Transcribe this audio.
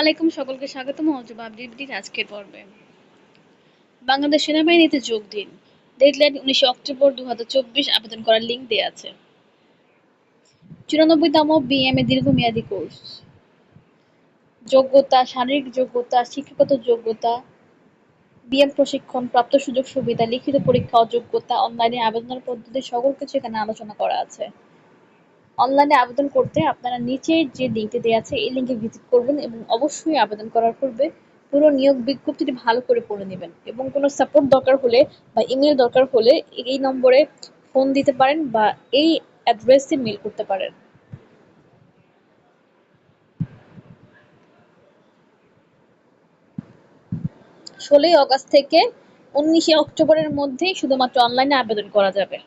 আলাইকুম সকলকে স্বাগতম অজব আপডেটটির আজকের পর্বে। বাংলাদেশ সেনাবাহিনীতে যোগ দিন। ডেডলাইন উনিশে অক্টোবর দু আবেদন করার লিঙ্ক দেওয়া আছে। চুরানব্বইতম বিএমএ দীর্ঘমেয়াদী কোর্স। যোগ্যতা, শারীরিক যোগ্যতা, শিক্ষাগত যোগ্যতা বিএম প্রশিক্ষণ, প্রাপ্ত সুযোগ সুবিধা, লিখিত পরীক্ষা, অযোগ্যতা, অনলাইনে আবেদনের পদ্ধতি, সকল কিছু এখানে আলোচনা করা আছে। অনলাইনে আবেদন করতে আপনারা নিচে যে লিঙ্কটি দেওয়া আছে, এই লিঙ্কে ভিজিট করবেন এবং অবশ্যই আবেদন করার পূর্বে পুরো নিয়োগ বিজ্ঞপ্তিটি ভালো করে পড়ে নেবেন এবং কোনো সাপোর্ট দরকার হলে বা ইমেল দরকার হলে এই নম্বরে ফোন দিতে পারেন বা এই অ্যাড্রেসে মেল করতে পারেন। ষোলোই অগস্ট থেকে উনিশে অক্টোবরের মধ্যেই শুধুমাত্র অনলাইনে আবেদন করা যাবে।